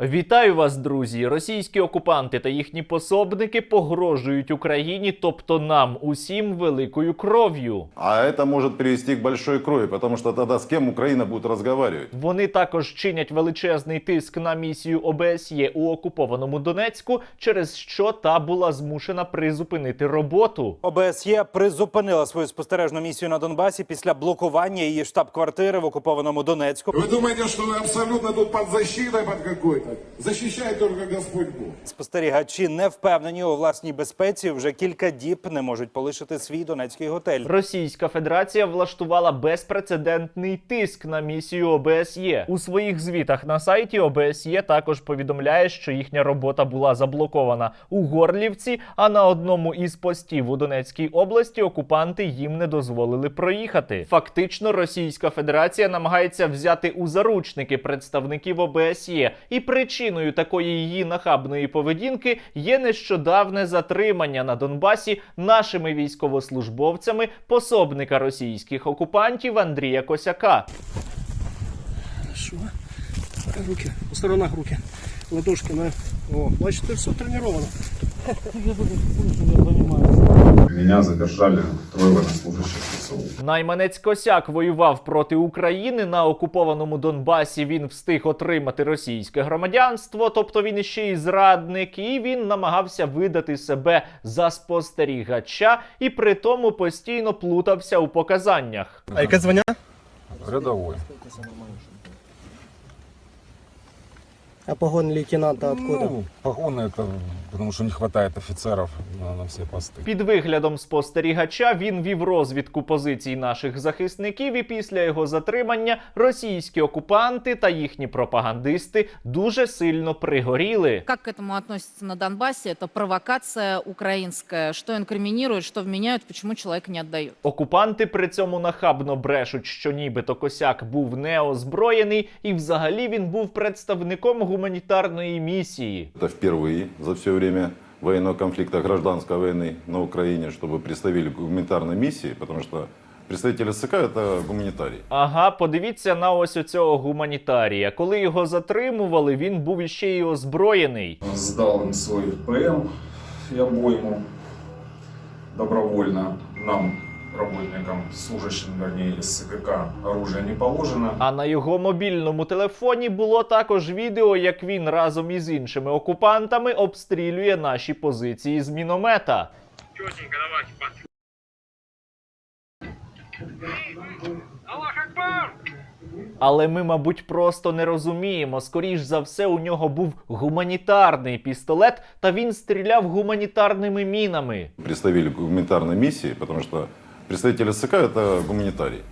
Вітаю вас, друзі! Російські окупанти та їхні пособники погрожують Україні, тобто нам усім великою кров'ю. А это может привести к большой крови, потому что тогда с кем Украина будет разговаривать? Вони також чинять величезний тиск на місію ОБСЄ у окупованому Донецьку, через що та була змушена призупинити роботу. ОБСЄ призупинила свою спостережну місію на Донбасі після блокування її штаб-квартири в окупованому Донецьку. Вы думаете, что вы абсолютно тут под защитой под какой-то? Защищает только Господь Бог. Спостерігачі не впевнені у власній безпеці. Вже кілька діб не можуть полишити свій донецький готель. Російська Федерація влаштувала безпрецедентний тиск на місію ОБСЄ. У своїх звітах на сайті ОБСЄ також повідомляє, що їхня робота була заблокована у Горлівці, а на одному із постів у Донецькій області окупанти їм не дозволили проїхати. Фактично, Російська Федерація намагається взяти у заручники представників ОБСЄ, і причиною такої її нахабної поведінки є нещодавне затримання на Донбасі нашими військовослужбовцями пособника російських окупантів Андрія Косяка. Хорошо. Руки, по сторонах руки. Ладошки на... О, значит, ты все тренировано. Меня задержали трое военнослужащих. Найманець Косяк воював проти України на окупованому Донбасі. Він встиг отримати російське громадянство, тобто він іще й зрадник, і він намагався видати себе за спостерігача, і при тому постійно плутався у показаннях. А яке звання? Рядовой. А погон лейтенанта откуда? Ну, погоны это потому что не хватает офицеров на, на все посты. Під виглядом спостерігача він вів розвідку позицій наших захисників, і після його затримання російські окупанти та їхні пропагандисти дуже сильно пригоріли. Как к этому относятся на Донбассе? Это провокация украинская. Что инкриминируют, что вменяют, почему человек не отдает? Окупанти при цьому нахабно брешуть, що нібито косяк був неозброєний, і взагалі він був представником гуманітарної місії. Это впервые за все время военного конфликта, гражданской войны на Украине, чтобы представили гуманитарной миссии, потому что представитель СК это гуманитарий. Ага, подивіться на ось оцього гуманітарія. Коли його затримували, він був іще й озброєний. Сдал им свой ПМ и обойму добровольно нам, работникам, служащим, вернее, из СКК, оружие не положено. А на його мобільному телефоні було також відео, як він разом із іншими окупантами обстрілює наші позиції з міномета. Але ми, мабуть, просто не розуміємо. Скоріш за все, у нього був гуманітарний пістолет, та він стріляв гуманітарними мінами. Представили гуманитарной миссии, потому что представитель СК это гуманитарий.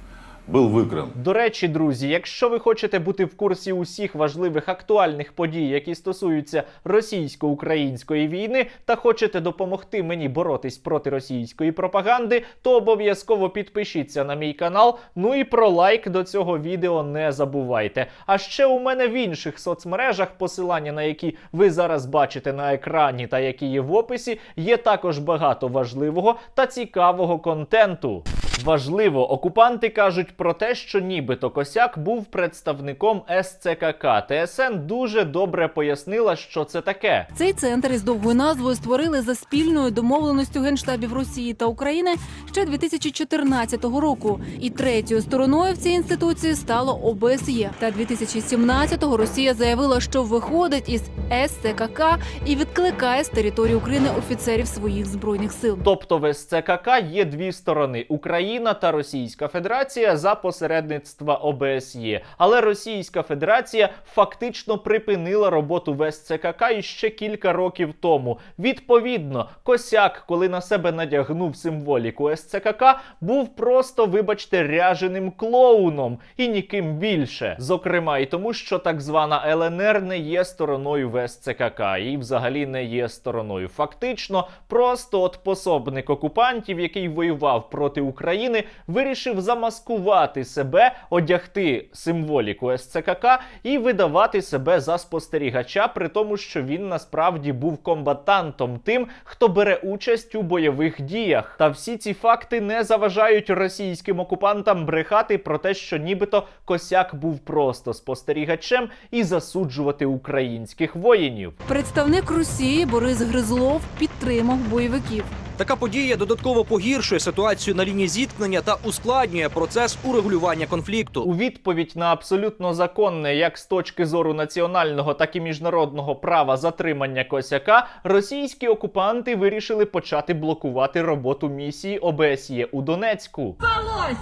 Был выкран. До речі, друзі, якщо ви хочете бути в курсі усіх важливих актуальних подій, які стосуються російсько-української війни, та хочете допомогти мені боротись проти російської пропаганди, то обов'язково підпишіться на мій канал. Ну і про лайк до цього відео не забувайте. А ще у мене в інших соцмережах, посилання на які ви зараз бачите на екрані та які є в описі, є також багато важливого та цікавого контенту. Важливо, окупанти кажуть про те, що нібито Косяк був представником СЦКК. ТСН дуже добре пояснила, що це таке. Цей центр із довгою назвою створили за спільною домовленістю генштабів Росії та України ще 2014 року. І третьою стороною в цій інституції стало ОБСЄ. Та 2017-го Росія заявила, що виходить із СЦКК і відкликає з території України офіцерів своїх збройних сил. Тобто в СЦКК є дві сторони: Україна та Російська Федерація за посередництва ОБСЄ. Але Російська Федерація фактично припинила роботу в СЦКК іще кілька років тому. Відповідно, Косяк, коли на себе надягнув символіку СЦКК, був просто, вибачте, ряженим клоуном і ніким більше. Зокрема, і тому, що так звана ЛНР не є стороною в СЦКК і взагалі не є стороною. Фактично, просто от пособник окупантів, який воював проти України. України вирішив замаскувати себе, одягти символіку СЦКК і видавати себе за спостерігача, при тому, що він насправді був комбатантом, тим, хто бере участь у бойових діях. Та всі ці факти не заважають російським окупантам брехати про те, що нібито Косяк був просто спостерігачем і засуджувати українських воїнів. Представник Росії Борис Гризлов підтримав бойовиків. Така подія додатково погіршує ситуацію на лінії зіткнення та ускладнює процес урегулювання конфлікту. У відповідь на абсолютно законне, як з точки зору національного, так і міжнародного права затримання Косяка, російські окупанти вирішили почати блокувати роботу місії ОБСЄ у Донецьку. Спалось!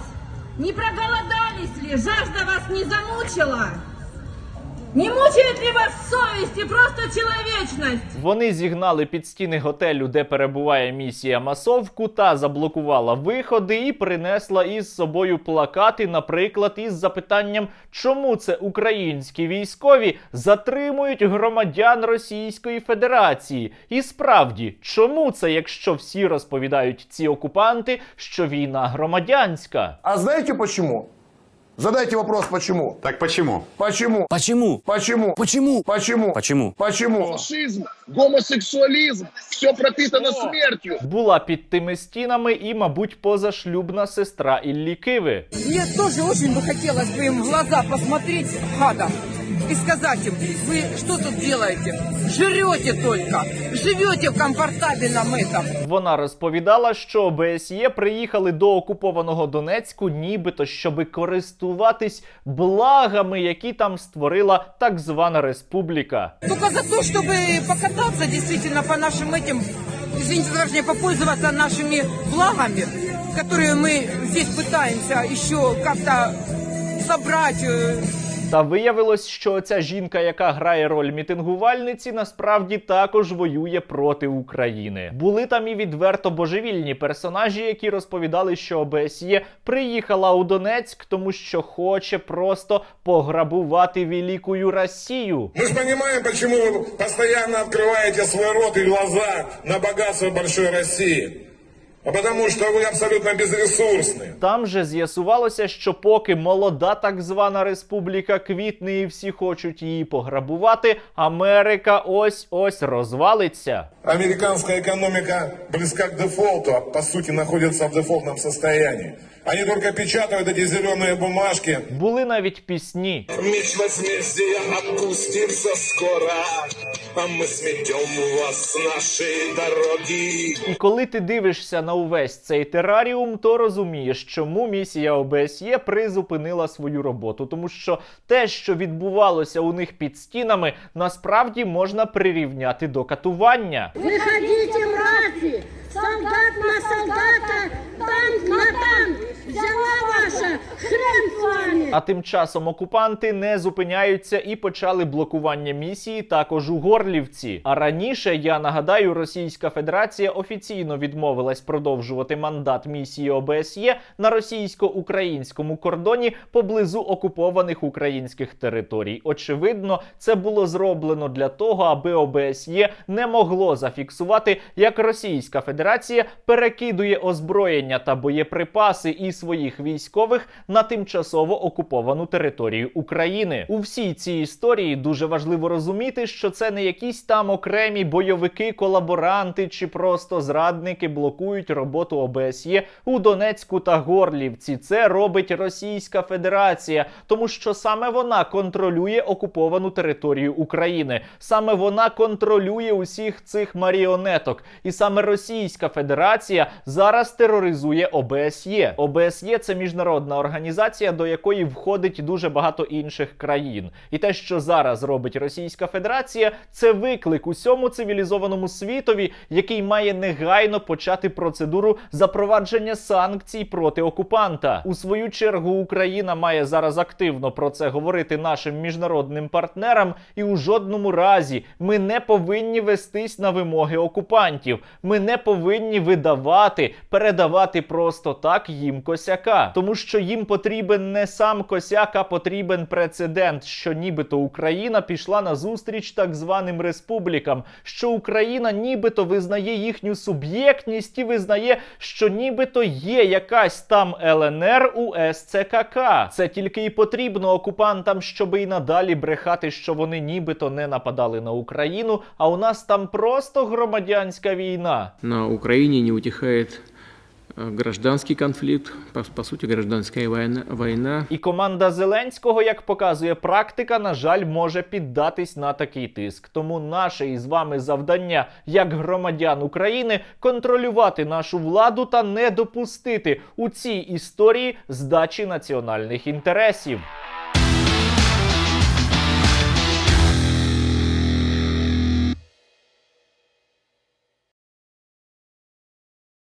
Не проголодались ли? Жажда вас не замучила? Не мучает ли вас совесть и просто человечность? Вони зігнали під стіни готелю, де перебуває місія масовку, та заблокувала виходи і принесла із собою плакати, наприклад, із запитанням, чому це українські військові затримують громадян Російської Федерації. І справді, чому це, якщо всі розповідають ці окупанти, що війна громадянська? А знаете почему? Задайте вопрос, почему? Так почему? Почему? Почему? Почему? Почему? Почему? Почему? Почему? Фашизм, гомосексуализм, все пропитано смертью. Була під тими стінами і, мабуть, позашлюбна сестра Іллі Киви. Мне тоже очень бы хотелось бы им в глаза посмотреть гадам и сказать им, вы что тут делаете? Жрете только, живете в комфортабельном этом. Вона розповідала, що ОБСЄ приїхали до окупованого Донецьку, нібито щоби користуватись благами, які там створила так звана республіка. Только за то, чтобы покататься действительно по нашим этим, извините за выражение, попользоваться нашими благами, которые мы здесь пытаемся еще как-то собрать, э, Та виявилось, що ця жінка, яка грає роль мітингувальниці, насправді також воює проти України. Були там і відверто божевільні персонажі, які розповідали, що ОБСЄ приїхала у Донецьк, тому що хоче просто пограбувати великую Росію. Мы же понимаем, почему вы постоянно открываете свой рот и глаза на богатство большой России. А потому что вы абсолютно безресурсны. Там же з'ясувалося, що поки молода так звана республіка квітне і всі хочуть її пограбувати, Америка ось ось розвалиться. Американская экономика близка к дефолту, а по сути находится в дефолтном состоянии. Они только печатают эти зеленые бумажки. Були навіть пісні. Меч возмездия опустится скоро, а мы сметем вас с нашей дороги. І коли ти дивишся на увесь цей тераріум, то розумієш, чому місія ОБСЄ призупинила свою роботу, тому що те, що відбувалося у них під стінами, насправді можна прирівняти до катування. Выходите, мрази! Солдат на солдата, танк на танк! Взяла ваша, хрен с вами! А тим часом окупанти не зупиняються і почали блокування місії також у Горлівці. А раніше я нагадаю, Російська Федерація офіційно відмовилась продовжувати мандат місії ОБСЄ на російсько-українському кордоні поблизу окупованих українських територій. Очевидно, це було зроблено для того, аби ОБСЄ не могло зафіксувати, як Російська Федерація перекидує озброєння та боєприпаси і своїх військових на тимчасово окуповану територію України. У всій цій історії дуже важливо розуміти, що це не якісь там окремі бойовики, колаборанти чи просто зрадники блокують роботу ОБСЄ у Донецьку та Горлівці. Це робить Російська Федерація, тому що саме вона контролює окуповану територію України. Саме вона контролює усіх цих маріонеток, і саме Російська Федерація зараз тероризує ОБСЄ. ОБСЄ це міжнародна організація, до якої входить дуже багато інших країн. І те, що зараз робить Російська Федерація, це виклик усьому цивілізованому світові, який має негайно почати процедуру запровадження санкцій проти окупанта. У свою чергу Україна має зараз активно про це говорити нашим міжнародним партнерам, і у жодному разі ми не повинні вестись на вимоги окупантів. Ми не повинні видавати, передавати просто так їм косяка. Тому тому що їм потрібен не сам косяк, а потрібен прецедент, що нібито Україна пішла на зустріч так званим республікам, що Україна нібито визнає їхню суб'єктність і визнає, що нібито є якась там ЛНР у СЦКК. Це тільки і потрібно окупантам, щоб і надалі брехати, що вони нібито не нападали на Україну, а у нас там просто громадянська війна. На Украине не утихает э, конфлікт, конфликт, по, гражданская война, война. І команда Зеленського, як показує практика, на жаль, може піддатись на такий тиск. Тому наше із вами завдання, як громадян України, контролювати нашу владу та не допустити у цій історії здачі національних інтересів.